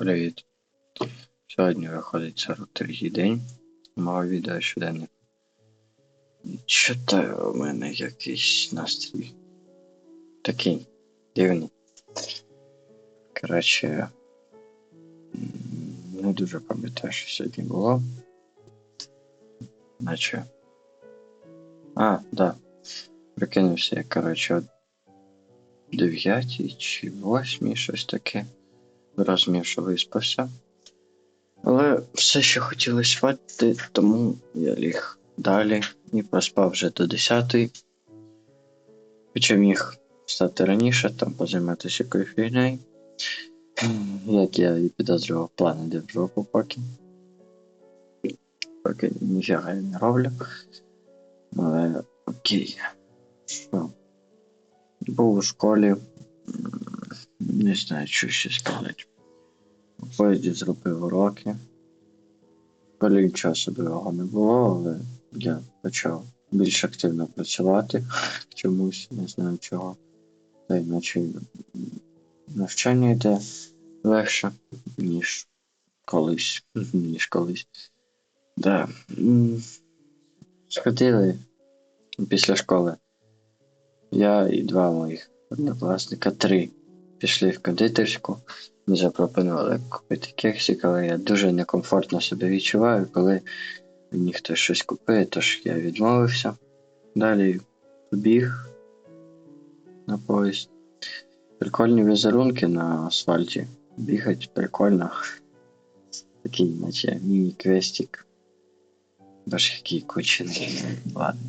Привіт. Сьогодні виходить 43 день мого відео щоденник. Читаю у мене якийсь настрій. Такий дивний. Коротше, не дуже пам'ятаю, що сьогодні було. Наче. А, да. Прикинувся я, коротше, о 9 чи 8, щось таке. Зрозумів, що виспався. Але все ще хотілося спати, тому я ліг далі і проспав вже до 10. Хоча міг встати раніше, там позайматися фігнею. Як я і підозрював, плани де в жопу поки. Поки ніфіга я не роблю. Але окей. Що? Був у школі. Не знаю, що ще сказати. Поїзді зробив уроки. Коли нічого особливого не було, але я почав більш активно працювати чомусь, не знаю чого. Та й наче м, навчання йде легше, ніж колись. ніж колись. Да. Сходили після школи. Я і два моїх однокласника, три пішли в кондитерську. Мені запропонували купити кексик, але я дуже некомфортно себе відчуваю, коли мені хтось щось купує, тож я відмовився. Далі побіг на поїзд. Прикольні візерунки на асфальті. Бігать прикольно. Такий, наче міні-квестик. Баш який кучений. Ладно.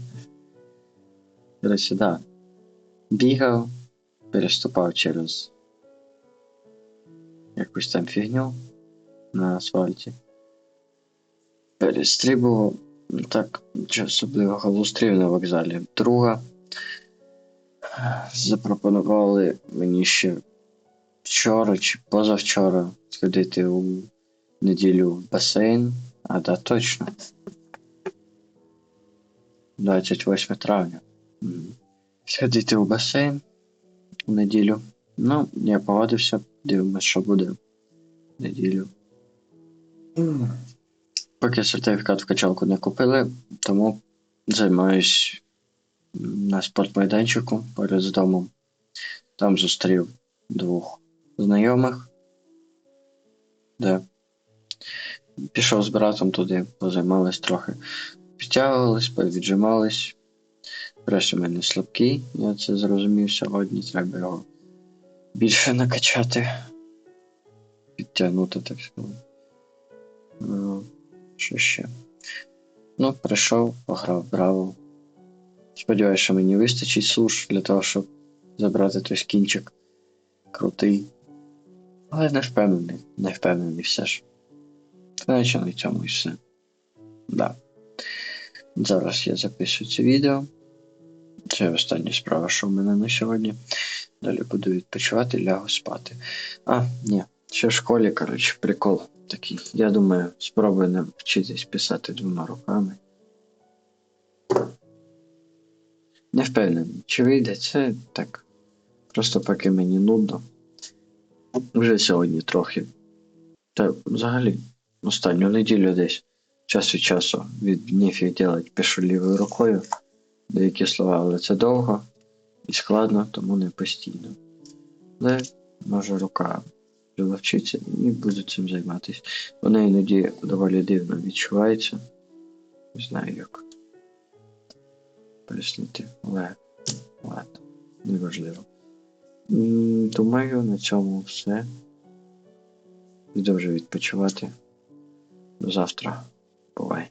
Короче, да. Бігав, переступав через якусь там фігню на асфальті. Перестрибував. Ну, Так, нічого особливого зустрів на вокзалі. Друга. Запропонували мені ще вчора чи позавчора сходити у неділю в басейн. А да, точно. 28 травня. Сходити у басейн у неділю. Ну, я погодився, дивимось, що буде в неділю. Поки сертифікат в качалку не купили, тому займаюсь на спортмайданчику поряд з домом. Там зустрів двох знайомих. Де. Пішов з братом туди, позаймались трохи. Підтягувались, повіджимались. Прес у мене слабкий, я це зрозумів сьогодні, треба його більше накачати. Підтягнути, так сказати. Ну, Що ще? Ну, прийшов, пограв браво. Сподіваюся, що мені вистачить суш для того, щоб забрати той скінчик. Крутий. Але не впевнений, не впевнений все ж. Наче на цьому і все. Да. Зараз я записую це відео. Це остання справа, що в мене на сьогодні. Далі буду відпочивати, лягу спати. А, ні, ще в школі, коротше, прикол такий. Я думаю, спробую навчитись писати двома руками. Не впевнений, чи вийде це так. Просто поки мені нудно. Вже сьогодні трохи. Та взагалі, останню неділю десь час від часу від ніфіг делать пишу лівою рукою деякі слова, але це довго і складно, тому не постійно. Але може рука приловчиться і буду цим займатися. Вона іноді доволі дивно відчувається. Не знаю як пояснити, але ладно, неважливо. Думаю, на цьому все. Піду вже відпочивати. До завтра. Бувай.